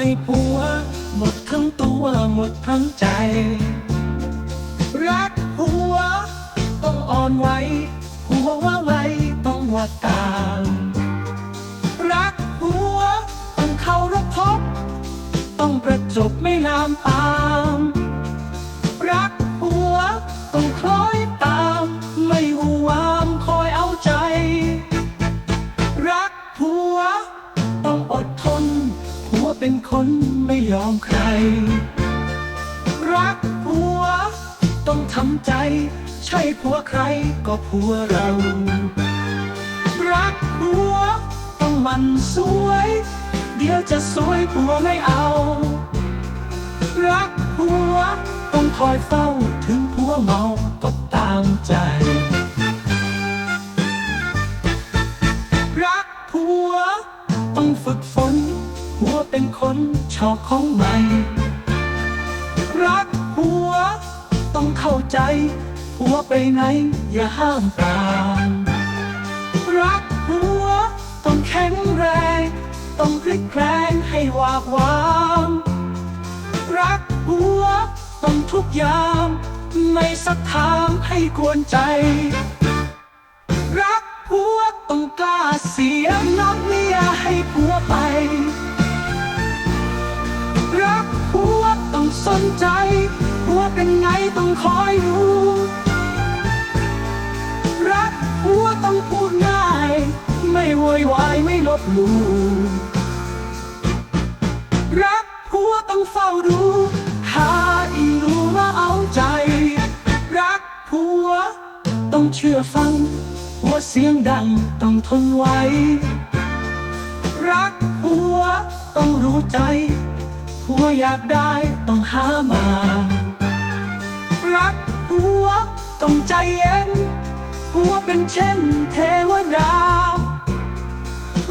ให้ผัว หมดทั้งตัวหมดทั้งใจ รักหัว ต้องอ่อนไหวหัวว่าไวต้องว่าตามรักหัว ต้องเข้ารบพบ ต้องประจบไม่ลามปาม เป็นคนไม่ยอมใคร รักผัว ต้องทำใจ ใช่ผัวใครก็ผัวเรา รักผัว ต้องมันสวย เดี๋ยวจะสวยผัวไม่เอา รักผัว ต้องคอยเฝ้าถึงผัวเมาก็ตามใจรักผัว ต้องฝึกฝน ผัวเป็นคนชอบของใหม่ รักผัว ต้องเข้าใจผัวไปไหน อย่าห้ามปรามรักผัว ต้องแข็งแรง ต้องพลิกแพลงให้วากวามรักผัว ต้องทุกยามไม่สักถามให้กวนใจ รักผัว ต้องกล้าเสียงนักเต้องคอยรู้รักผัวต้องพูดง่าย ไม่โวยวายไม่ลบหลู่รักผัวต้องเฝ้าดู หาอีรู้มาเอาใจ รักผัว ต้องเชื่อฟัง หัวเสียงดังต้องทนไว้ รักผัวต้องรู้ใจผัวอยากได้ต้องหามา รัวต้องใจเย็นผัวเป็นเช่นเทวดา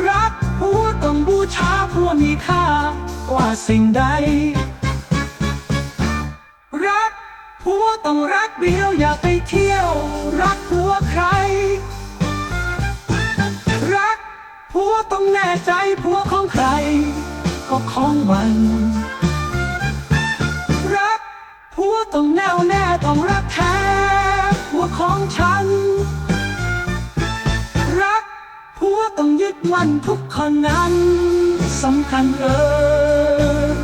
รักผัวต้องบูชาผัวมีค่ากว่าสิ่งใด รักผัวต้องรักเดียวอย่าไปเที่ยว รักผัวใคร รักผัวต้องแน่ใจผัวของใคร ก็ของมัน ต้องแน่วแน่ต้องรักแท้หัวของฉัน รักผัวต้องยึดมั่นทุกคนนั้นสำคัญเออ